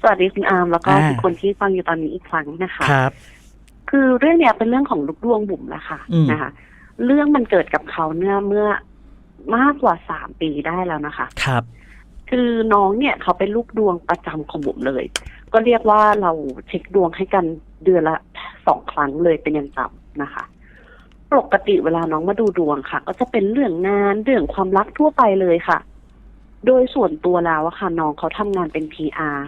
สวัสดีคุณอาร์มแล้วก็อ่า ทุกคนที่ฟังอยู่ตอนนี้อีกครั้งนะคะ ครับ คือเรื่องเนี้ยเป็นเรื่องของลูกดวงบุ๋มแหละค่ะอืม นะคะ เรื่องมันเกิดกับเขาเนี่ยเมื่อมากกว่าสามปีได้แล้วนะคะ ครับ คือน้องเนี่ยเขาเป็นลูกดวงประจำของบุ๋มเลย ก็เรียกว่าเราเช็คดวงให้กันเดือนละสองครั้งเลยเป็นอย่างต่ำนะคะ ปกติเวลาน้องมาดูดวงค่ะ ก็จะเป็นเรื่องงานเรื่องความรักทั่วไปเลยค่ะ โดยส่วนตัวแล้วอะค่ะ น้องเขาทำงานเป็น PR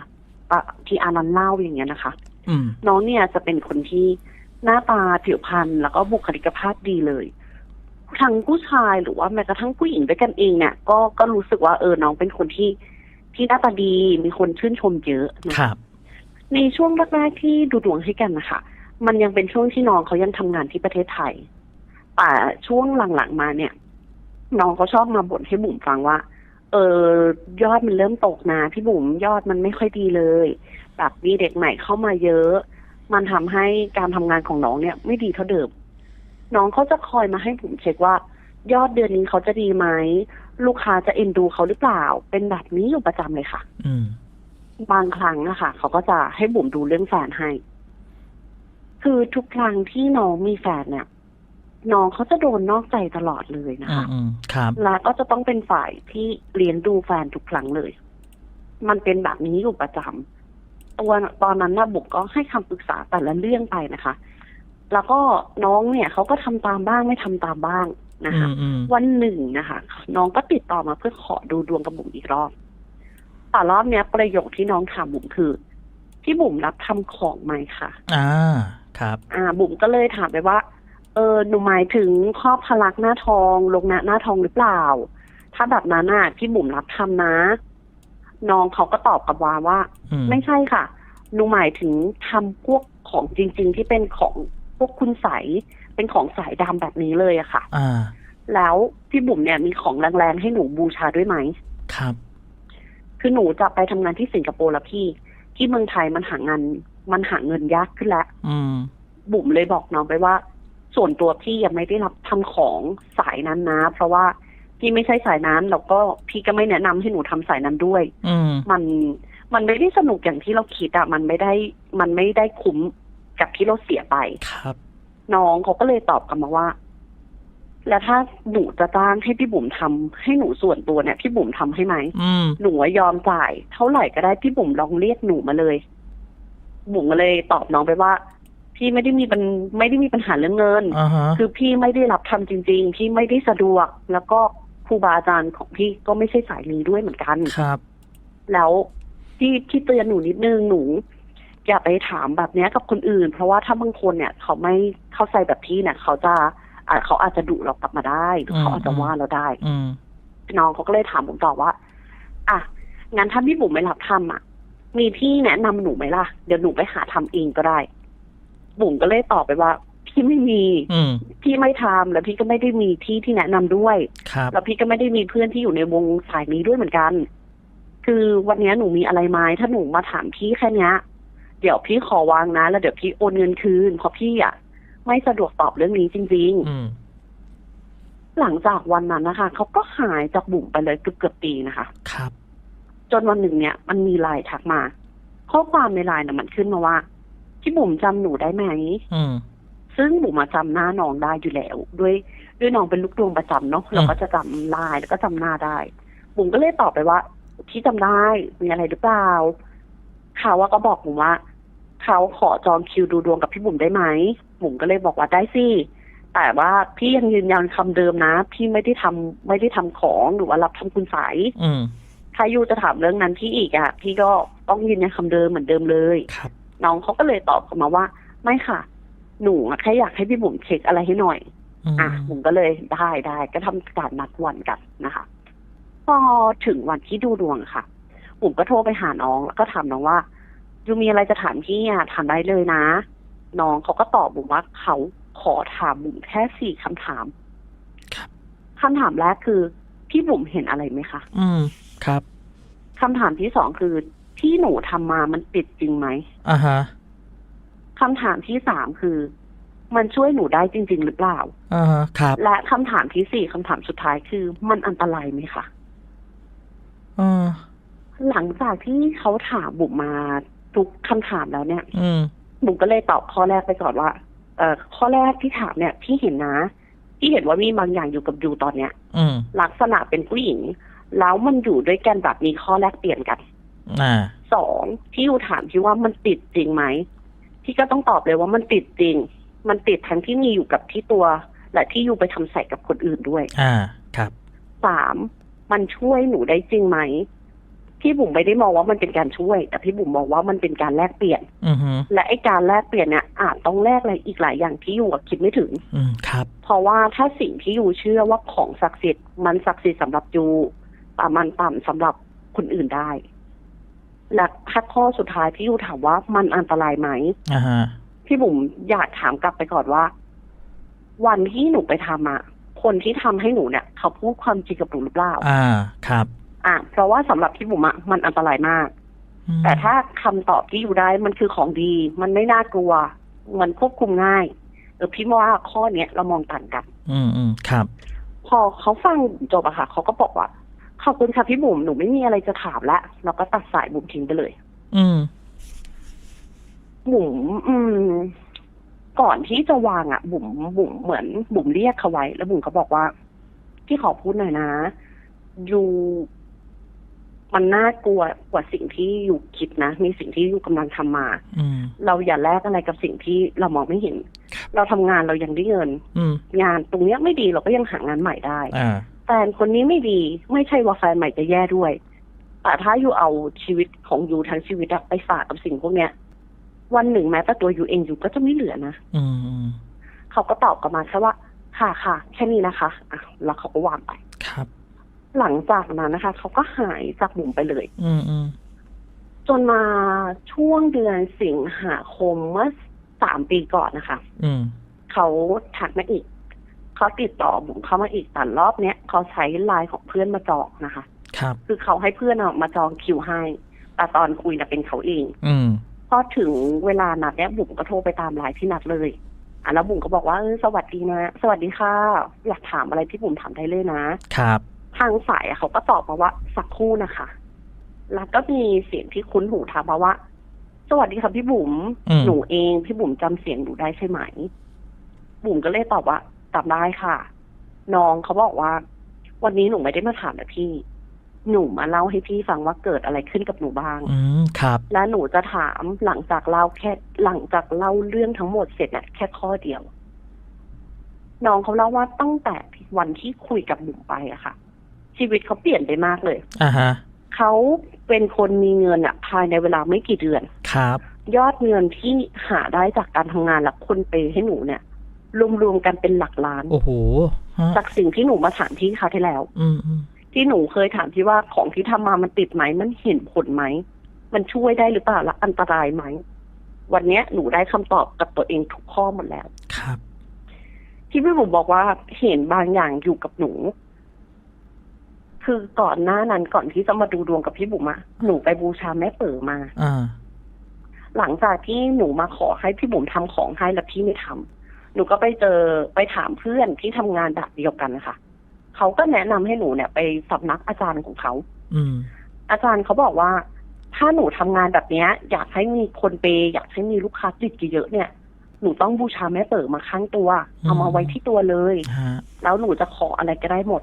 ปะ PR นันเล่าอย่างเงี้ยนะคะอืมน้องเนี่ยจะเป็นคนที่หน้าตาผิวพรรณแล้วก็บุคลิกภาพดีเลยทั้งผู้ชายหรือว่าแม้กระทั่งผู้หญิงด้วยกันเองเนี่ย ก็ก็รู้สึกว่าเออน้องเป็นคนที่ที่หน้าตาดีมีคนชื่นชมเยอะนะคคะรับ ในช่วงแรกๆที่ดูดวงให้กันนะคะมันยังเป็นช่วงที่น้องเขายังทำงานที่ประเทศไทยแต่ช่วงหลังๆมาเนี่ย น้องเขาชอบมาบ่นให้บุ๋มฟังว่า เออยอดมันเริ่มตกนะพี่บุ๋มยอดมันไม่ค่อยดีเลย แบบมีเด็กใหม่เข้ามาเยอะ มันทำให้การทำงานของน้องเนี่ย ไม่ดีเท่าเดิมน้องเขาจะคอยมาให้บุ๋มเช็คว่า ยอดเดือนนี้เขาจะดีไหมลูกค้าจะเอ็นดูเขาหรือเปล่า เป็นแบบนี้อยู่ประจำเลยค่ะ อืมบางครั้งนะคะเขาก็จะให้บุ๋มดูเรื่องแฟนให้ คือทุกครั้งที่น้องมีแฟนเนี่ย น้องเขาจะโดนนอกใจตลอดเลยนะอืมคะอืมครับและก็จะต้องเป็นฝ่ายที่เลี้ยงดูแฟนทุกครั้งเลย มันเป็นแบบนี้อยู่ประจำตัวตอนนั้นนะบุ๋มก็ให้คำปรึกษาแต่ละเรื่องไปนะคะ แล้วก็น้องเนี่ยเขาก็ทำตามบ้างไม่ทำตามบ้างนะอืคะมอืมวันหนึ่งนะคะ น้องก็ติดต่อมาเพื่อขอดูดวงกับบุ๋มอีกรอบแต่รอบเนี้ยประโยคที่น้องถามบุ๋มคือพี่บุ๋มรับทำของไหมคะอ่า ครับ อ่า บุ๋มก็เลยถามไปว่า เออหนูหมายถึงครอบพลักหน้าทองลงหน้าหน้าทองหรือเปล่า ถ้าแบบนั้นน่ะพี่บุ๋มรับทำนะ น้องเขาก็ตอบกลับว่าว่าอืมไม่ใช่ค่ะหนูหมายถึงทำพวกของจริง ๆ ที่เป็นของพวกคุณใสยเป็นของสายดำแบบนี้เลยอะค่ะ อ่า แล้วพี่บุ๋มเนี่ยมีของแรงๆให้หนูบูชาด้วยไหมครับ คือหนูจะไปทำงานที่สิงคโปร์แล้วพี่ ที่เมืองไทยมันหางานมันหาเงินยากขึ้นแล้วอืมบุ๋มเลยบอกน้องไปว่า ส่วนตัวพี่ยังไม่ได้รับทำของสายนั้นนะ เพราะว่าพี่ไม่ใช่สายนั้นแล้วก็พี่ก็ไม่แนะนำให้หนูทำสายนั้นด้วย อืมมันมันไม่ได้สนุกอย่างที่เราคิดอะมันไม่ได้มันไม่ได้คุ้มกับที่เราเสียไปครับ น้องเขาก็เลยตอบกลับมาว่า แล้วถ้าหนูจะจ้างให้พี่บุ๋มทำให้หนูส่วนตัวเนี่ยพี่บุ๋มทำให้ไหมอืมหนูว่ายอมจ่าย เท่าไหร่ก็ได้พี่บุ๋มลองเรียกหนูมาเลยบุ๋มก็เลยตอบน้องไปว่า พี่ไม่ได้มีปัญไม่ได้มีปัญหาเรื่องเงิน อ่าฮะคือพี่ไม่ได้รับทำจริง ๆ พี่ไม่ได้สะดวก แล้วก็ครูบาอาจารย์ของพี่ก็ไม่ใช่สายนี้ด้วยเหมือนกัน ครับ แล้วที่ที่เตือนหนูนิดนึงหนู อย่าไปถามแบบเนี้ยกับคนอื่น เพราะว่าถ้าบางคนเนี่ย เขาไม่เข้าใจแบบพี่เนี่ย เขาจะอะเขาอาจจะดุเรากลับมาได้หรือเขาอาจจะว่าเราได้ อืม น้องเขาก็เลยถามผมต่อว่า อะ งั้นถ้าพี่บุ๋มไม่รับทำอะ มีที่แนะนำหนูไหมล่ะ เดี๋ยวหนูไปหาทำเองก็ได้ บุ๋มก็เลยตอบไปว่า พี่ไม่มี อืม พี่ไม่ทำแล้วพี่ก็ไม่ได้มีที่ที่แนะนำด้วย ครับ แล้วพี่ก็ไม่ได้มีเพื่อนที่อยู่ในวงสายนี้ด้วยเหมือนกัน คือวันเนี้ยหนูมีอะไรไหมถ้าหนูมาถามพี่แค่เนี้ย เดี๋ยวพี่ขอวางนะ แล้วเดี๋ยวพี่โอนเงินคืนเพราะพี่อะไม่สะดวกตอบเรื่องนี้จริงๆอืมหลังจากวันนั้นนะคะเขาก็หายจากบุ๋มไปเลยเกือบเกือบๆปีนะคะ ครับ จนวันหนึ่งเนี่ยมันมีไลน์ทักมา ข้อความในไลน์น่ะมันขึ้นมาว่า พี่บุ๋มจำหนูได้ไหมอืมซึ่งบุ๋มมาจำหน้าน้องได้อยู่แล้ว ด้วยด้วยน้องเป็นลูกดวงประจำเนาะเราก็จะจำไลน์แล้วก็จำหน้าได้ บุ๋มก็เลยตอบไปว่าพี่จำได้มีอะไรหรือเปล่าเขาว่าก็บอกบุ๋มว่าเขาขอจองคิวดูดวงกับพี่บุ๋มได้ไหมบุ๋มก็เลยบอกว่าได้สิแต่ว่าพี่ยังยืนยันคำเดิมนะ พี่ไม่ได้ทำไม่ได้ทำของหรือว่ารับทำคุณสายอืมถ้ายูจะถามเรื่องนั้นพี่อีกอะ พี่ก็ต้องยืนยันคำเดิมเหมือนเดิมเลยครับ น้องเขาก็เลยตอบกลับมาว่า ไม่ค่ะ หนูอะแค่อยากให้พี่บุ๋มเช็คอะไรให้หน่อยอืมอะผมก็เลยได้ได้ก็ทำการนัดวันกันนะคะ พอถึงวันที่ดูดวงอะค่ะผมก็โทรไปหาน้องแล้วก็ถามน้องว่ายูมีอะไรจะถามพี่อะถามได้เลยนะ น้องเขาก็ตอบบุ๋มว่าเขาขอถามบุ๋มแค่สี่คำถามครับคำถามแรกคือ พี่บุ๋มเห็นอะไรไหมคะ อืม ครับคำถามที่สองคือ ที่หนูทำมามันติดจริงไหมอ่าฮะคำถามที่สามคือ มันช่วยหนูได้จริง ๆ หรือเปล่า อ่าฮะครับและคำถามที่สี่คำถามสุดท้ายคือ มันอันตรายไหมคะอ่าหลังจากที่เขาถามบุ๋มมาทุกคำถามแล้วเนี่ย อืม บุ๋มก็เลยตอบข้อแรกไปก่อนว่า เอ่อข้อแรกที่ถามเนี่ยพี่เห็นนะพี่เห็นว่ามีบางอย่างอยู่กับยูตอนเนี้ย อืม ลักษณะเป็นผู้หญิง แล้วมันอยู่ด้วยกันแบบมีข้อแลกเปลี่ยนกันอ่า สองที่ยูถามพี่ว่ามันติดจริงไหมพี่ก็ต้องตอบเลยว่ามันติดจริง มันติดทั้งที่มีอยู่กับที่ตัว และที่ยูไปทำใส่กับคนอื่นด้วย อ่า ครับสามมันช่วยหนูได้จริงไหมพี่บุ๋มไม่ได้มองว่ามันเป็นการช่วย แต่พี่บุ๋มมองว่ามันเป็นการแลกเปลี่ยนอือฮึและไอ้การแลกเปลี่ยนเนี่ยอาจต้องแลกอะไรอีกหลายอย่างที่ยูอะคิดไม่ถึง อืมครับ เพราะว่าถ้าสิ่งที่ยูเชื่อว่าของศักดิ์สิทธิ์มันศักดิ์สิทธิ์สำหรับยูแต่มันต่ำสำหรับคนอื่นได้ และถ้าข้อสุดท้ายที่ยูถามว่ามันอันตรายไหมอ่าฮะพี่บุ๋มอยากถามกลับไปก่อนว่า วันที่หนูไปทำอะคนที่ทำให้หนูเนี่ยเขาพูดความจริงกับหนูหรือเปล่า อ่า ครับ อะเพราะว่าสำหรับพี่บุ๋มอะมันอันตรายมากอืมแต่ถ้าคำตอบที่อยู่ได้มันคือของดี มันไม่น่ากลัว มันควบคุมง่ายเออพี่ว่าข้อเนี้ยเรามองต่างกัน อืมอืมครับ พอเขาฟังจบอะค่ะเขาก็บอกว่า ขอบคุณค่ะพี่บุ๋มหนูไม่มีอะไรจะถามละแล้วก็ตัดสายบุ๋มทิ้งไปเลย อืมบุ๋มอืม ก่อนที่จะวางอะบุ๋มบุ๋มเหมือน บุ๋มเรียกเขาไว้ แล้วบุ๋มเขาบอกว่าพี่ขอพูดหน่อยนะยูมันน่ากลัวกว่าสิ่งที่อยู่คิดนะมีสิ่งที่อยู่กำลังทำมา อืมเราอย่าแลกอะไรกับสิ่งที่เรามองไม่เห็นครับเราทำงานเรายังได้เงินอืมงานตรงเนี้ยไม่ดีเราก็ยังหางานใหม่ได้อ่า แฟนคนนี้ไม่ดี ไม่ใช่ว่าแฟนใหม่จะแย่ด้วย แต่ถ้าอยู่เอาชีวิตของยูทั้งชีวิตอะไปฝากกับสิ่งพวกเนี้ย วันหนึ่งแม้แต่ตัวยูเองยูก็จะไม่เหลือนะอืมอืมเขาก็ตอบกลับมาแค่ว่า ค่ะค่ะแค่นี้นะคะอะแล้วเขาก็วางไปครับ หลังจากนั้นนะคะ เขาก็หายจากบุ๋มไปเลย อืมอืมจนมาช่วงเดือนสิงหาคมเมื่อสามปีก่อนนะคะ อืมเขาทักมาอีก เขาติดต่อบุ๋มเข้ามาอีกแต่รอบเนี้ยเขาใช้ไลน์ของเพื่อนมาจองนะคะ ครับ คือเขาให้เพื่อนอะมาจองคิวให้แต่ตอนคุยน่ะเป็นเขาเอง อืมพอถึงเวลานัดเนี้ยบุ๋มก็โทรไปตามไลน์ที่นัดเลยอะแล้วบุ๋มก็บอกว่าเออสวัสดีนะ สวัสดีค่ะอยากถามอะไรที่บุ๋มถามได้เลยนะ ครับ ทางสายอะเขาก็ตอบมาว่าสักครู่นะคะ แล้วก็มีเสียงที่คุ้นหูถามมาว่า สวัสดีค่ะพี่บุ๋มอืม หนูเองพี่บุ๋มจำเสียงหนูได้ใช่ไหม บุ๋มก็เลยตอบว่า จำได้ค่ะ น้องเขาบอกว่า วันนี้หนูไม่ได้มาถามนะพี่ หนูมาเล่าให้พี่ฟังว่าเกิดอะไรขึ้นกับหนูบ้าง อืมครับ และหนูจะถามหลังจากเล่าแค่หลังจากเล่าเรื่องทั้งหมดเสร็จน่ะแค่ข้อเดียว น้องเขาเล่าว่าตั้งแต่วันที่คุยกับบุ๋มไปอะค่ะ ชีวิตเขาเปลี่ยนไปมากเลยอ่าฮะ เขาเป็นคนมีเงินอะภายในเวลาไม่กี่เดือน ครับ ยอดเงินที่หาได้จากการทำงานและคนเปย์ให้หนูเนี่ย รวมๆกันเป็นหลักล้าน โอ้โหฮะจากสิ่งที่หนูมาถามพี่เขาวที่แล้ว อืมอืมที่หนูเคยถามพี่ว่าของที่ทำมามันติดไหมมันเห็นผลไหมมันช่วยได้หรือเปล่าและอันตรายไหมวันเนี้ยหนูได้คำตอบกับตัวเองทุกข้อหมดแล้ว ครับ ที่พี่บุ๋มบอกว่าเห็นบางอย่างอยู่กับหนู คือก่อนหน้านั้นก่อนที่จะมาดูดวงกับพี่บุ๋มอะหนูไปบูชาแม่เป๋อมาอ่าหลังจากที่หนูมาขอให้พี่บุ๋มทำของให้แล้วพี่ไม่ทำ หนูก็ไปเจอไปถามเพื่อนที่ทำงานแบบเดียวกันนะคะเขาก็แนะนำให้หนูเนี่ย ไปสำนักอาจารย์ของเขาอืม อาจารย์เขาบอกว่า ถ้าหนูทำงานแบบเนี้ย อยากให้มีคนเปย์อยากให้มีลูกค้าติดเยอะๆเนี่ยหนูต้องบูชาแม่เปิดมาข้างตัว เอามาไว้ที่ตัวเลยฮะแล้วหนูจะขออะไรก็ได้หมด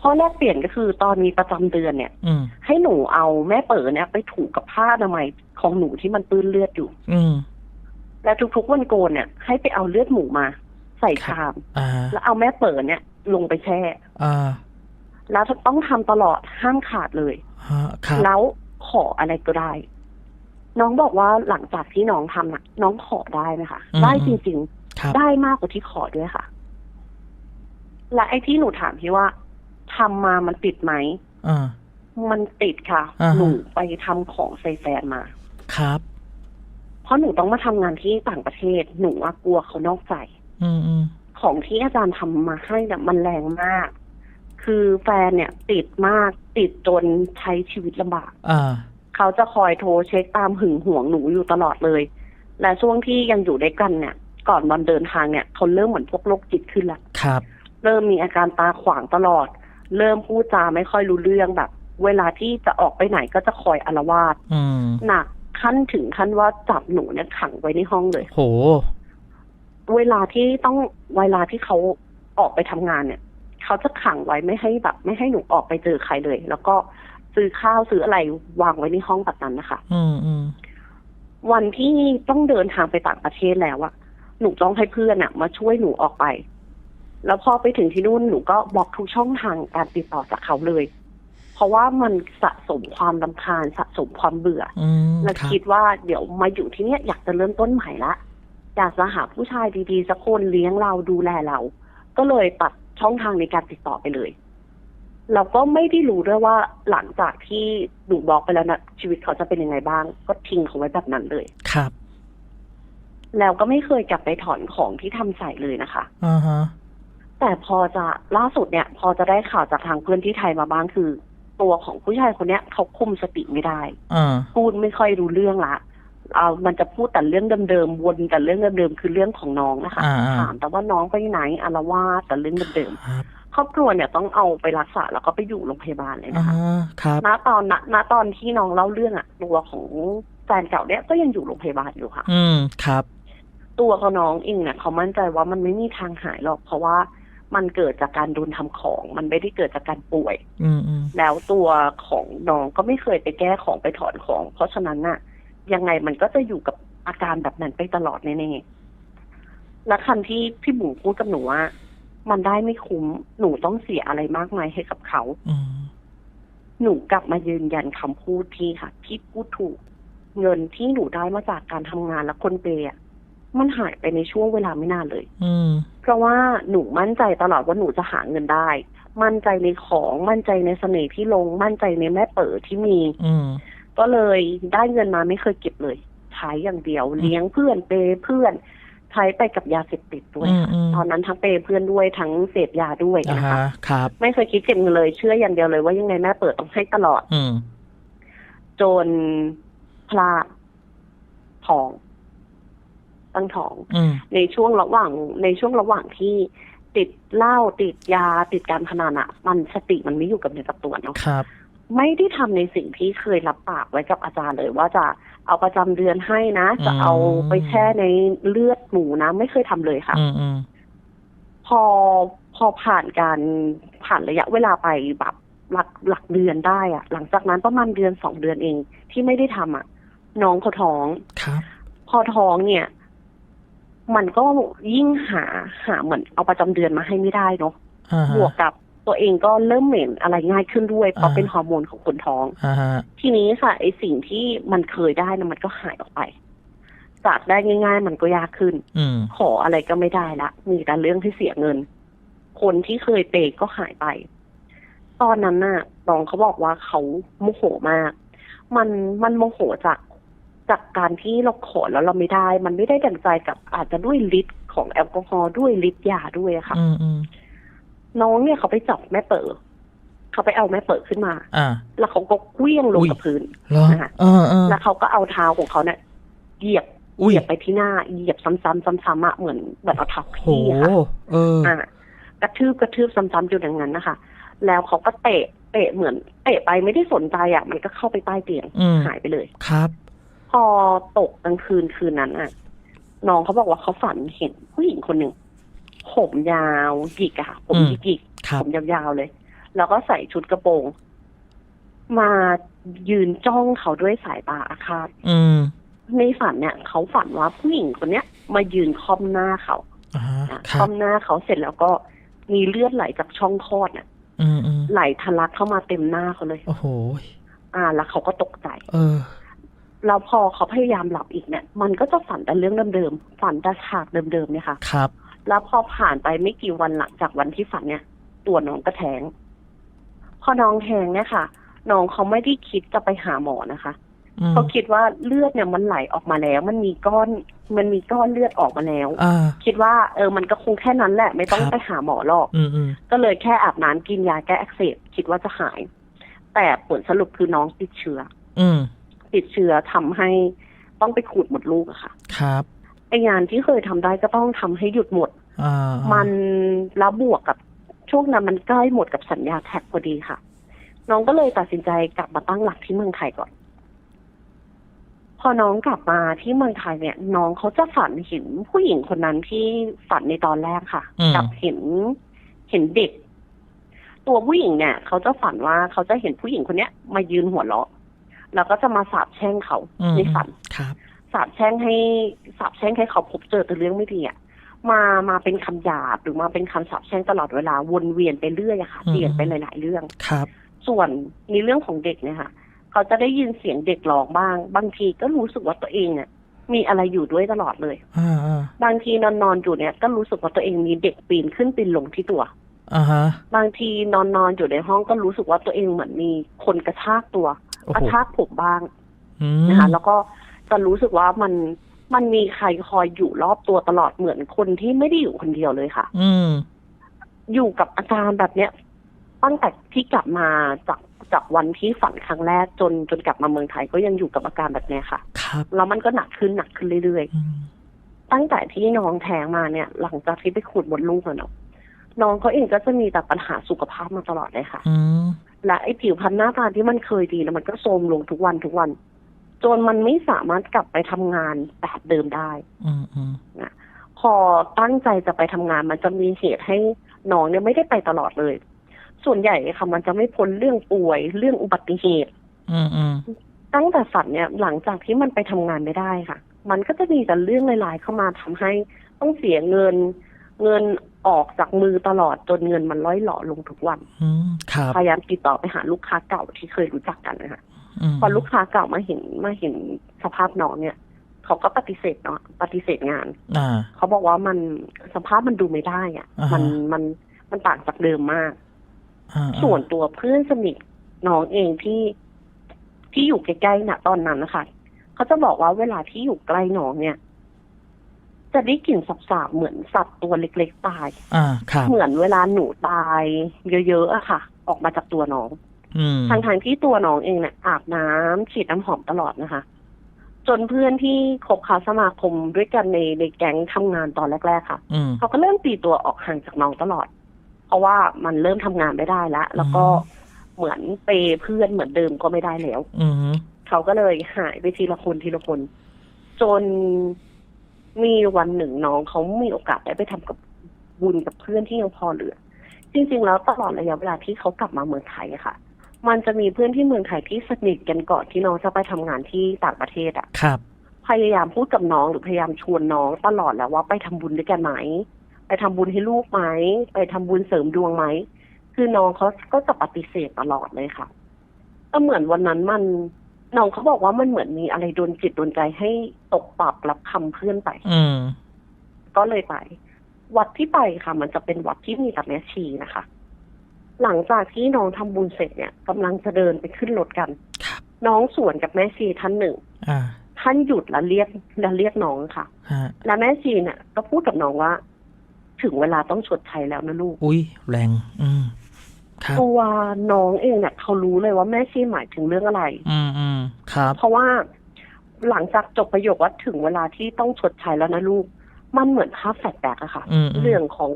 ข้อแรกเปลี่ยนก็คือตอนมีประจำเดือนเนี่ยอืมให้หนูเอาแม่เปิดเนี่ยไปถูกกับผ้าอนามัยของหนูที่มันปื้นเลือดอยู่ อืม และทุกๆวันโกนเนี่ยให้ไปเอาเลือดหมูมา ใส่ชาม อ่าแล้วเอาแม่เปิดเนี่ย ลงไปแช่ อ่าแล้วต้องทำตลอดห้ามขาดเลย ฮะครับแล้วขออะไรก็ได้ น้องบอกว่าหลังจากที่น้องทำน่ะ น้องขอได้นะคะอืมได้จริง ครับ ๆ ได้มากกว่าที่ขอด้วยค่ะ และไอ้ที่หนูถามพี่ว่าทำมามันติดไหม อ่า มันติดค่ะ อ่าฮะ หนูไปทำของใส่แฟนมา ครับ เพราะหนูต้องมาทำงานที่ต่างประเทศ หนูอะกลัวเขานอกใจอืมอืมของที่อาจารย์ทำมาให้เนี่ยมันแรงมาก คือแฟนเนี่ยติดมากติดจนใช้ชีวิตลำบากอ่าเขาจะคอยโทรเช็คตามหึงหวงหนูอยู่ตลอดเลย และช่วงที่ยังอยู่ด้วยกันเนี่ย ก่อนวันเดินทางเนี่ยเขาเริ่มเหมือนพวกโรคจิตขึ้นละครับ เริ่มมีอาการตาขวางตลอด เริ่มพูดจาไม่ค่อยรู้เรื่องแบบ เวลาที่จะออกไปไหนก็จะคอยอารวาสอืมหนัก ขั้นถึงขั้นว่าจับหนูเนี่ยขังไว้ในห้องเลย โห เวลาที่ต้องเวลาที่เขาออกไปทำงานเนี่ย เขาจะขังไว้ไม่ให้แบบ ไม่ให้หนูออกไปเจอใครเลย แล้วก็ซื้อข้าวซื้ออะไรวางไว้ในห้องแบบนั้นนะคะ อืมอืมวันที่ต้องเดินทางไปต่างประเทศแล้วอะหนูต้องให้เพื่อนอะมาช่วยหนูออกไป แล้วพอไปถึงที่นู่นหนูก็บล็อกทุกช่องทางการติดต่อจากเขาเลย เพราะว่ามันสะสมความลำคาญสะสมความเบื่ออืมและครับคิดว่าเดี๋ยวมาอยู่ที่เนี้ยอยากจะเริ่มต้นใหม่ละอยากจะหาผู้ชายดีๆสักคนเลี้ยงเราดูแลเรา ก็เลยตัดช่องทางในการติดต่อไปเลยเราก็ไม่ได้รู้ด้วยว่าหลังจากที่หนูบล็อกไปแล้วนะชีวิตเขาจะเป็นยังไงบ้าง ก็ทิ้งเขาไว้แบบนั้นเลย ครับ แล้วก็ไม่เคยกลับไปถอนของที่ทำใส่เลยนะคะอ่าฮะแต่พอจะล่าสุดเนี่ย พอจะได้ข่าวจากทางเพื่อนที่ไทยมาบ้างคือ ตัวของผู้ชายคนเนี้ยเขาคุมสติไม่ได้อ่าพูดไม่ค่อยรู้เรื่องละเอามันจะพูดแต่เรื่องเดิมๆวนแต่เรื่องเดิมๆคือเรื่องของน้องนะคะอ่าอ่า ถามแต่ว่าน้องไปไหนอารวาสแต่เรื่องเดิมครับๆครอบครัวเนี่ยต้องเอาไปรักษาแล้วก็ไปอยู่โรงพยาบาลเลยอ่านะคะ ครับ ณตอนณณตอนที่น้องเล่าเรื่องอะตัวของแฟนเก่าเนี่ยก็ยังอยู่โรงพยาบาลอยู่ค่ะ อืมครับ ตัวของน้องเองเนี่ยเขามั่นใจว่ามันไม่มีทางหายหรอก เพราะว่า มันเกิดจากการโดนทำของ มันไม่ได้เกิดจากการป่วย อืมอืมแล้วตัวของน้องก็ไม่เคยไปแก้ของไปถอนของ เพราะฉะนั้นน่ะ ยังไงมันก็จะอยู่กับอาการแบบนั้นไปตลอดแน่ๆและคันที่พี่บุ๋มพูดกับหนูว่ามันได้ไม่คุ้ม หนูต้องเสียอะไรมากมายให้กับเขาอืมหนูกลับมายืนยันคำพูดที่ค่ะที่พูดถูก เงินที่หนูได้มาจากการทำงานและคนเปย์อะ มันหายไปในช่วงเวลาไม่นานเลย อืมเพราะว่าหนูมั่นใจตลอดว่าหนูจะหาเงินได้ มั่นใจในของมั่นใจในเสน่ห์ที่ลง มั่นใจในแม่เปิดที่มี อืมก็เลยได้เงินมาไม่เคยเก็บเลย ใช้อย่างเดียว เลี้ยงเพื่อนเปย์เพื่อนใช้ไปกับยาเสพติดด้วยอืมค่ะอืมตอนนั้นทั้งเปย์เพื่อนด้วยทั้งเสพยาด้วยอ่านะคะฮะครับ ไม่เคยคิดเก็บเงินเลยเชื่ออย่างเดียวเลยว่ายังไงแม่เปิดต้องให้ตลอด อืมจนพลาดท้อง ตั้งท้องอืมในช่วงระหว่างในช่วงระหว่างที่ติดเหล้าติดยาติดการพนันอะมันสติมันไม่อยู่กับเนื้อกับตัวเนาะครับ ไม่ได้ทำในสิ่งที่เคยรับปากไว้กับอาจารย์เลย ว่าจะเอาประจำเดือนให้นะ จะเอาไปแช่ในเลือดหมูนะ ไม่เคยทำเลยค่ะอืมอืมพอพอผ่านการผ่านระยะเวลาไปแบบหลักหลักเดือนได้อะหลังจากนั้นประมาณเดือนสองเดือนเองที่ไม่ได้ทำอะน้องเขาท้องครับพอท้องเนี่ย มันก็ยิ่งหาหาเหมือนเอาประจำเดือนมาให้ไม่ได้เนาะอ่าบฮะวกกับตัวเองก็เริ่มเหม็นอะไรง่ายขึ้นด้วยเพราะอ่าเป็นฮอร์โมนของคนท้องอ่าฮะทีนี้ค่ะไอสิ่งที่มันเคยได้นะมันก็หายออกไป จากได้ง่าย ๆ มันก็ยากขึ้นอืมขออะไรก็ไม่ได้ละมีแต่เรื่องที่เสียเงิน คนที่เคยเปย์ก็หายไป ตอนนั้นน่ะน้องเขาบอกว่าเขาโมโหมาก มันมันโมโหจาก จากการที่เราขอแล้วเราไม่ได้ มันไม่ได้ดังใจกับอาจจะด้วยฤทธิ์ของแอลกอฮอล์ด้วยฤทธิ์ยาด้วยอะค่ะอืมอืมน้องเนี่ยเขาไปจับแม่เปิดเขาไปเอาแม่เปิดขึ้นมาอ่าแล้วเขาก็เคลี้ยงลงอุ๊ยกับพื้นเหรอนะคะเออเออแล้วเขาก็เอาเท้าของเขาเนี่ยเหยียบอุ้เหยยียบไปที่หน้าเหยียบซ้ำๆซ้ำๆอะเหมือนแบบเอาเท้าโหขี้อะค่ะเอออะกระทืบกระทืบซ้ำๆอยู่อย่างนั้นนะคะ แล้วเขาก็เตะเตะเหมือนเตะไปไม่ได้สนใจอะ มันก็เข้าไปใต้เตียงอืมหายไปเลยครับ พอตกกลางคืนคืนนั้นอะน้องเขาบอกว่าเขาฝันเห็นผู้หญิงคนหนึ่งผมยาวหยิกอะค่ะผมอืมหยิกครัๆผบมยาวๆเลย แล้วก็ใส่ชุดกระโปรง มายืนจ้องเขาด้วยสายตาอาฆาตอืมในฝันเนี่ย เขาฝันว่าผู้หญิงคนเนี้ย มายืนค่อมหน้าเขาอ่าฮะอะครัค่อบมหน้าเขาเสร็จแล้วก็มีเลือดไหลจากช่องคลอดน่ะอืมอืมไหลทะลักเข้ามาเต็มหน้าเขาเลย โอ้โห อ่า แล้วเขาก็ตกใจ เออ แล้วพอเขาพยายามหลับอีกเนี่ย มันก็จะฝันแต่เรื่องเดิมๆ ฝันแต่ฉากเดิมๆเนี่ยค่ะ ครับ แล้วพอผ่านไปไม่กี่วันหลังจากวันที่ฝันเนี่ย ตัวน้องก็แท้งพอน้องแท้งเนี่ยค่ะ น้องเขาไม่ได้คิดจะไปหาหมอนะคะอืมเขาคิดว่าเลือดเนี่ยมันไหลออกมาแล้ว มันมีก้อน มันมีก้อนเลือดออกมาแล้วอ่าคิดว่าเออมันก็คงแค่นั้นแหละ ไม่ต้องครับไปหาหมอหรอกอืมอืมก็เลยแค่อาบน้ำกินยาแก้อักเสบคิดว่าจะหาย แต่ผลสรุปคือน้องติดเชื้ออืม ติดเชื้อทำให้ต้องไปขูดหมดลูกอะค่ะ ครับไองานที่เคยทำได้ก็ต้องทำให้หยุดหมดอ่ามันแล้วบวกกับช่วงนั้นมันใกล้หมดกับสัญญาแท็กพอดีค่ะ น้องก็เลยตัดสินใจกลับมาตั้งหลักที่เมืองไทยก่อน พอน้องกลับมาที่เมืองไทยเนี่ย น้องเขาจะฝันเห็นผู้หญิงคนนั้นที่ฝันในตอนแรกค่ะอืมกับเห็นเห็นเด็ก ตัวผู้หญิงเนี่ย เขาจะฝันว่าเขาจะเห็นผู้หญิงคนเนี้ย มายืนหัวเราะ แล้วก็จะมาสาบแช่งเขาอืมในฝันครับสาบแช่งให้สาบแช่งให้เขาพบเจอแต่เรื่องไม่ดีอะมามาเป็นคำหยาบหรือมาเป็นคำสาบแช่งตลอดเวลาวนเวียนไปเรื่อยอะค่ะอืมเปลี่ยนไปหลาย ๆ เรื่องครับ ส่วนในเรื่องของเด็กเนี่ยค่ะเขาจะได้ยินเสียงเด็กร้องบ้าง บางทีก็รู้สึกว่าตัวเองเนี่ยมีอะไรอยู่ด้วยตลอดเลยอ่าอ่าบางทีนอนนอนๆอยู่เนี่ย ก็รู้สึกว่าตัวเองมีเด็กปีนขึ้นปีนลงที่ตัวอ่าฮะบางทีนอนนอนๆอยู่ในห้องก็รู้สึกว่าตัวเองเหมือนมีคนกระชากตัวโอ้ กระโหชากผมบ้างอืมนะคะแล้วก็จะรู้สึกว่ามันมันมีใครคอยอยู่รอบตัวตลอดเหมือนคนที่ไม่ได้อยู่คนเดียวเลยค่ะ อืมอยู่กับอาการแบบเนี้ย ตั้งแต่ที่กลับมาจากจากวันที่ฝันครั้งแรกจนจนกลับมาเมืองไทยก็ยังอยู่กับอาการแบบเนี้ยค่ะครับแล้วมันก็หนักขึ้นหนักขึ้นเรื่อยอืมๆตั้งแต่ที่น้องแท้งมาเนี่ย หลังจากที่ไปขูดบนลูกอะเนาะน้องเขาเองก็จะมีแต่ปัญหาสุขภาพมาตลอดเลยค่ะอืม และไอ้ผิวพรรณหน้าตาที่มันเคยดีแล้วมันก็โทรมลงทุกวันทุกวัน จนมันไม่สามารถกลับไปทำงานแบบเดิมได้อืมอืมพอตั้งใจจะไปทำงาน มันจะมีเหตุให้น้องเนี่ยไม่ได้ไปตลอดเลย ส่วนใหญ่ค่ะมันจะไม่พ้นเรื่องป่วยเรื่องอุบัติเหตุอืมอืมตั้งแต่ฝันเนี่ยหลังจากที่มันไปทำงานไม่ได้ค่ะ มันก็จะมีแต่เรื่องหลายๆเข้ามาทำให้ต้องเสียเงิน เงินออกจากมือตลอดจนเงินมันร้อยหล่อลงทุกวันอืมครับพยายามติดต่อไปหาลูกค้าเก่าที่เคยรู้จักกันนะคะอืมพอลูกค้าเก่ามาเห็นมาเห็นสภาพน้องเนี่ยเขาก็ปฏิเสธเนาะปฏิเสธงานอ่าเขาบอกว่ามันสภาพมันดูไม่ได้อะอ่าฮะมันมันมันต่างจากเดิมมากอ่าส่วนตัวเพื่อนสนิทน้องเองที่ที่อยู่ใกล้ๆณตอนนั้นนะคะเขาจะบอกว่าเวลาที่อยู่ใกล้น้องเนี่ย จะได้กลิ่นสาบๆเหมือนสัตว์ตัวเล็ก ๆ ตาย อ่า ครับ เหมือนเวลาหนูตายเยอะๆอะค่ะ ออกมาจากตัวน้อง อืมทางทางๆที่ตัวน้องเองเนี่ยอาบน้ำฉีดน้ำหอมตลอดนะคะ จนเพื่อนที่คบค้าสมาคมด้วยกันในในแก๊งทำงานตอนแรกๆค่ะ อืม เขาก็เริ่มตีตัวออกห่างจากน้องตลอด เพราะว่ามันเริ่มทำงานไม่ได้แล้ว แล้วก็อืมเหมือนเปย์เพื่อนเหมือนเดิมก็ไม่ได้แล้ว อืม เขาก็เลยหายไปทีละคนทีละคน จน มีวันหนึ่งน้องเขามีโอกาสได้ไปทำกับบุญกับเพื่อนที่ยังพอเหลือ จริง ๆ แล้วตลอดระยะเวลาที่เขากลับมาเมืองไทยอะค่ะ มันจะมีเพื่อนที่เมืองไทยที่สนิทกันก่อนที่น้องจะไปทำงานที่ต่างประเทศอะครับ พยายามพูดกับน้องหรือพยายามชวนน้องตลอดแล้วว่าไปทำบุญด้วยกันไหมไปทำบุญให้ลูกไหมไปทำบุญเสริมดวงไหมคือน้องเขาก็จะปฏิเสธตลอดเลยค่ะก็เหมือนวันนั้นมัน น้องเขาบอกว่ามันเหมือนมีอะไรโดนจิตโดนใจให้ตกปรับรับคำเพื่อนไป อืมก็เลยไป วัดที่ไปค่ะ มันจะเป็นวัดที่มีแต่แม่ชีนะคะ หลังจากที่น้องทำบุญเสร็จเนี่ยกำลังจะเดินไปขึ้นรถกันครับน้องสวนกับแม่ชีท่านหนึ่งอ่าท่านหยุดแล้วเรียกแล้วเรียกน้องค่ะฮะแล้วแม่ชีเนี่ยก็พูดกับน้องว่า ถึงเวลาต้องชดใช้แล้วนะลูก อุ้ยแรง อืม ครับตัวน้องเองเนี่ยเขารู้เลยว่าแม่ชีหมายถึงเรื่องอะไร อืมอืมครับ เพราะว่าหลังจากจบประโยคว่าถึงเวลาที่ต้องชดใช้แล้วนะลูก มันเหมือนภาพแฟลชแบ็กอะค่ะ อืมอืม เรื่องของ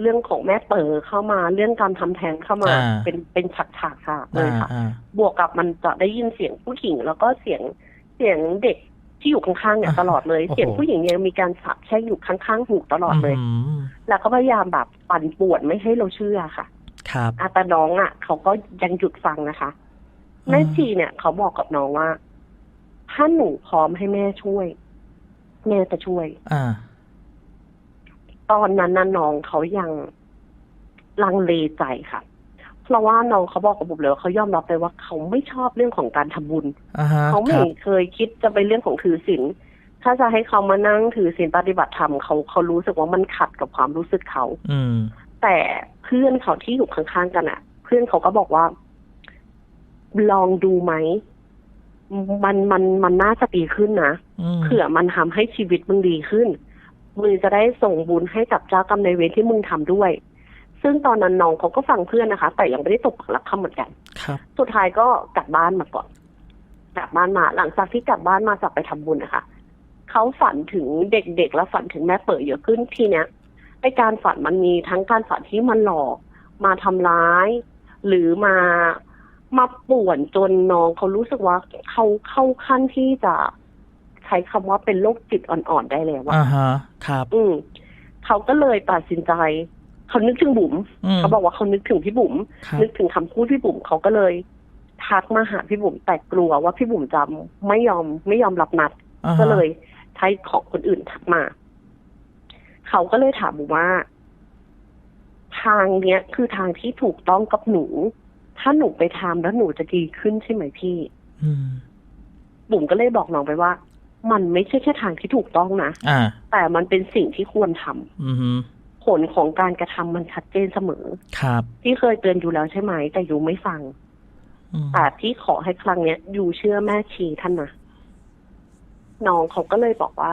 เรื่องของแม่เปิดเข้ามา เรื่องการทำแท้งเข้ามา อ่า เป็นเป็นฉากฉากฉากๆเลอ่ายค่ะ อ่าบวกกับมันจะได้ยินเสียงผู้หญิง แล้วก็เสียงเสียงเด็กที่อยู่ข้างๆเนี่ยอ่าตลอดเลยโอ้โหเสียงผู้หญิงยังมีการสาบแช่งอยู่ข้างๆหูตลอดเลย มแล้วก็พยายามแบบปั่นป่วนไม่ให้เราเชื่อค่ะ ครับอาแต่น้องอะ เขาก็ยังหยุดฟังนะคะ แม่ชีเนี่ย เขาบอกกับน้องว่า ถ้าหนูพร้อมให้แม่ช่วย แม่จะช่วย อ่า ตอนนั้นน่ะน้องเขายังลังเลใจค่ะ เพราะว่าน้องเขาบอกกับบุบเลยว่าเขายอมรับเลยว่าเขาไม่ชอบเรื่องของการทำบุญอ่าฮะเขาคไม่รับเคยคิดจะไปเรื่องของถือศีลถ้าจะให้เขามานั่งถือศีลปฏิบัติธรรมเขาเขารู้สึกว่ามันขัดกับความรู้สึกเขา อืม แต่เพื่อนเขาที่อยู่ข้างๆกันอะเพื่อนเขาก็บอกว่า ลองดูไหมมันมันมันน่าจะดีขึ้นนะอืมเผื่อมันทำให้ชีวิตมึงดีขึ้นมึงจะได้ส่งบุญให้กับเจ้ากรรมนายเวรที่มึงทำด้วย ซึ่งตอนนั้นน้องเขาก็ฟังเพื่อนนะคะ แต่ยังไม่ได้ตกปากรับคำเหมือนกันครับสุดท้ายก็กลับบ้านมาก่อน กลับบ้านมา หลังจากที่กลับบ้านมาจากไปทำบุญนะคะเขาฝันถึงเด็กๆแล้วฝันถึงแม่เปิดเยอะขึ้นทีเนี้ย ไอการฝันมันมีทั้งการฝันที่มันหลอกมาทำร้าย หรือมามาป่วนจนน้องเขารู้สึกว่าเขาเข้าขั้นที่จะใช้คำว่าเป็นโรคจิตอ่อนๆได้แล้วว่าอ่าฮะ ครับ อืมเขาก็เลยตัดสินใจเขานึกถึงบุ๋มอืมเขาบอกว่าเขานึกถึงพี่บุ๋มครับนึกถึงคำพูดพี่บุ๋มเขาก็เลยทักมาหาพี่บุ๋มแต่กลัวว่าพี่บุ๋มจะไม่ยอมไม่ยอมรับนัดอ่าฮะก็เลยใช้ของคนอื่นทักมา เขาก็เลยถามบุ๋มว่า ทางเนี้ย คือทางที่ถูกต้องกับหนู ถ้าหนูไปทำแล้วหนูจะดีขึ้นใช่ไหมพี่อืมบุ๋มก็เลยบอกน้องไปว่า มันไม่ใช่แค่ทางที่ถูกต้องนะอ่าแต่มันเป็นสิ่งที่ควรทำอือฮึผลของการกระทำมันชัดเจนเสมอ ครับ ที่เคยเตือนอยู่แล้วใช่ไหม แต่อยู่ไม่ฟังอืมแต่ที่ขอให้ครั้งเนี้ยอยู่เชื่อแม่ชีท่านนะน้องเขาก็เลยบอกว่า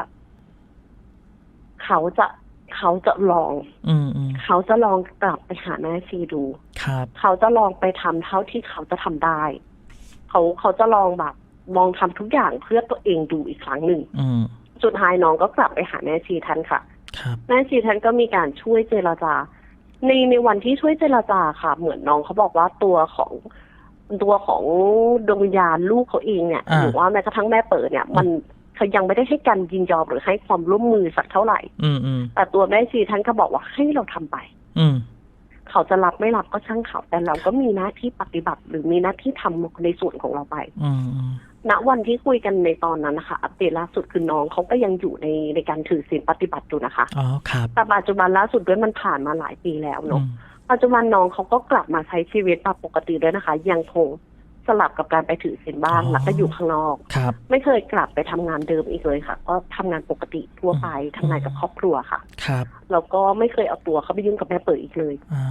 เขาจะ เขาจะลอง อืมอืมเขาจะลองกลับไปหาแม่ชีดู ครับ เขาจะลองไปทำเท่าที่เขาจะทำได้ เขาเขาจะลองแบบลองทำทุกอย่างเพื่อตัวเองดูอีกครั้งหนึ่งอืมสุดท้ายน้องก็กลับไปหาแม่ชีท่านค่ะ ครับ แม่ชีท่านก็มีการช่วยเจรจา ในในวันที่ช่วยเจรจาค่ะ เหมือนน้องเขาบอกว่าตัวของตัวของดวงวิญญาณลูกเขาเองเนี่ย อ่าหรือว่าแม้กระทั่งแม่เปิดเนี่ย มัน เขายังไม่ได้ให้การยินยอมหรือให้ความร่วมมือสักเท่าไหร่ อืมอืมแต่ตัวแม่ชีท่านก็บอกว่าให้เราทำไป อืมเขาจะรับไม่รับก็ช่างเขา แต่เราก็มีหน้าที่ปฏิบัติ หรือมีหน้าที่ทำในส่วนของเราไปอืมอืมณวันที่คุยกันในตอนนั้นนะคะ อัปเดตล่าสุดคือน้องเขาก็ยังอยู่ในในการถือศีลปฏิบัติอยู่นะคะอ๋อครับแต่ปัจจุบันล่าสุดด้วยมันผ่านมาหลายปีแล้วอืเนาะมปัจจุบันน้องเขาก็กลับมาใช้ชีวิตตามปกติด้วยนะคะ ยังคง สลับกับการไปถือศีลบ้าง อ๋อ แล้วก็อยู่ข้างนอก ครับ ไม่เคยกลับไปทำงานเดิมอีกเลยค่ะ ก็ทำงานปกติทั่วไปอืมทำงานกับครอบครัวค่ะ ครับแล้วก็ไม่เคยเอาตัวเขาไปยุ่งกับแม่เปิดอีกเลย อ่า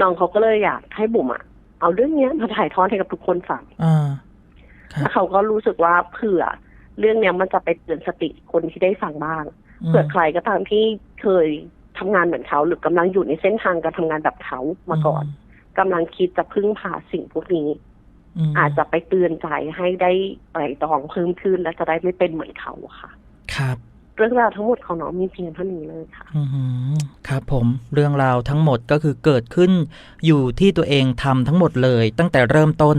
น้องเขาก็เลยอยากให้บุ๋มอะเอาเรื่องเนี้ยมาถ่ายทอดให้กับทุกคนฟังอ่า ครับ แล้วเขาก็รู้สึกว่าเผื่อ เรื่องเนี้ยมันจะไปเตือนสติคนที่ได้ฟังบ้าง เผื่อใครก็ตามที่เคยทำงานเหมือนเขา หรือกำลังอยู่ในเส้นทางการทำงานแบบเขามาก่อนกำลังคิดจะพึ่งพาสิ่งพวกนี้ม อาจจะไปเตือนใจให้ได้ไตรตรองเพิ่มขึ้นและจะได้ไม่เป็นเหมือนเขาค่ะ ครับเรื่องราวทั้งหมดของน้องมีเพียงเท่านี้เลยค่ะอือหือครับผมเรื่องราวทั้งหมดก็คือเกิดขึ้น อยู่ที่ตัวเองทำทั้งหมดเลย ตั้งแต่เริ่มต้น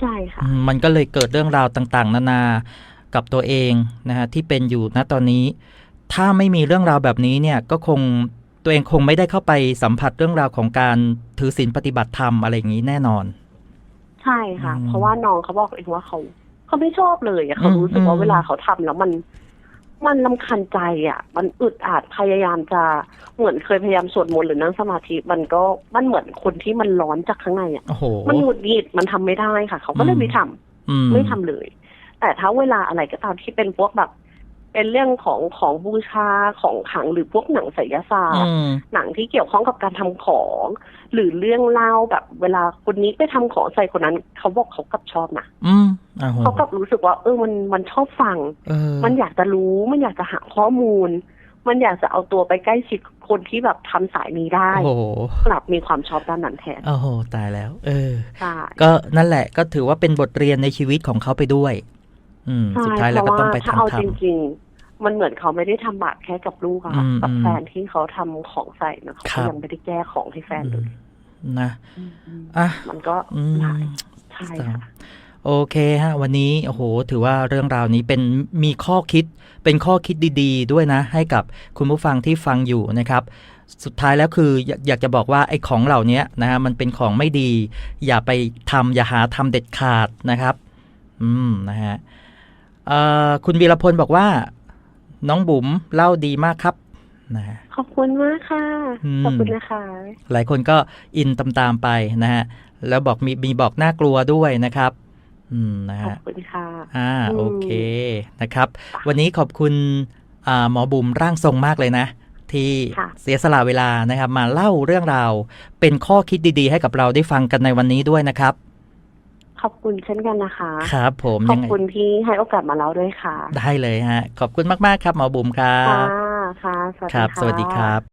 ใช่ค่ะอืมมันก็เลยเกิดเรื่องราวต่างๆ นานากับตัวเองนะฮะที่เป็นอยู่ณตอนนี้ ถ้าไม่มีเรื่องราวแบบนี้เนี่ยก็คงตัวเองคงไม่ได้เข้าไปสัมผัสเรื่องราวของการถือศีลปฏิบัติธรรมอะไรอย่างนี้แน่นอน ใช่ค่ะ อืม เพราะว่าน้องเขาบอกเองว่าเขาเขาไม่ชอบเลยอะเขาอืมรู้สึกว่าอืมเวลาเขาทำแล้วมัน มันลำคัญใจอะ มันอึดอัดพยายามจะเหมือนเคยพยายามสวดมนต์หรือนั่งสมาธิมันก็มันเหมือนคนที่มันร้อนจากข้างในอะ โอ้โห มันหงุดหงิดมันทำไม่ได้ค่ะ เขาก็เลยอืมไม่ทำอืมไม่ทำเลย แต่ถ้าเวลาอะไรก็ตามที่เป็นพวกแบบ เป็นเรื่องของของบูชาของขลังหรือพวกหนังไสยศาสตอืร์มหนังที่เกี่ยวข้องกับการทำของ หรือเรื่องเล่าแบบ เวลาคนนี้ไปทำของใส่คนนั้นเขาบอกเขากลับชอบนะอืมอ่าโหเขากลับรู้สึกว่า เออมันมันชอบฟังเออมันอยากจะรู้มันอยากจะหาข้อมูล มันอยากจะเอาตัวไปใกล้ชิดคนที่แบบทำสายนี้ได้โอ้โหกลับมีความชอบด้านนั้นแทนโอ้โหตายแล้ว เออใช่ก็นั่นแหละก็ถือว่าเป็นบทเรียนในชีวิตของเขาไปด้วย อืมใช่สุดท้ายแล้วก็ต้องไปเพราะว่าถ้าเอาทำทจริงๆ มันเหมือนเขาไม่ได้ทำบาปแค่กับลูกอะค่ะอืมกับอืมแฟนที่เขาทำของใส่นะเขาครัก็บยังไม่ได้แก้ของให้แฟำนเลยอืมนะอืมอะมันก็อืมหลายใช่ค่ะโอเคฮะ วันนี้โอ้โห ถือว่าเรื่องราวนี้เป็นมีข้อคิดเป็นข้อคิดดีๆ ด้วยนะ ให้กับคุณผู้ฟังที่ฟังอยู่นะครับ สุดท้ายแล้วคืออยากอยากจะบอกว่าไอ้ของเหล่านี้นะฮะมันเป็นของไม่ดี อย่าไปทำอย่าหาทำเด็ดขาดนะครับ อืมนะฮะเอ่อคุณวีรพลบอกว่า น้องบุ๋มเล่าดีมากครับนะฮะขอบคุณมากค่ะอืมขอบคุณนะคะ หลายคนก็อินตามๆไปนะฮะ แล้วบอกมีมีบอกน่ากลัวด้วยนะครับ อืมนะขอบฮะคุณค่ะ อ่าอืมโอเคนะครับค่ะวันนี้ขอบคุณอ่าหมอบุ๋มร่างทรงมากเลยนะ ที่ค่ะเสียสละเวลานะครับ มาเล่าเรื่องราวเป็นข้อคิดดีๆ ให้กับเราได้ฟังกันในวันนี้ด้วยนะครับ ขอบคุณเช่นกันนะคะ ครับ ผมขอยับงไงคุณที่ให้โอกาสมาเล่าด้วยค่ะ ได้เลยฮะ ขอบคุณมาก ๆ ครับหมอบุ๋มครับค่ะค่ะ สวัสดีครับค่ะสวัสดีครับ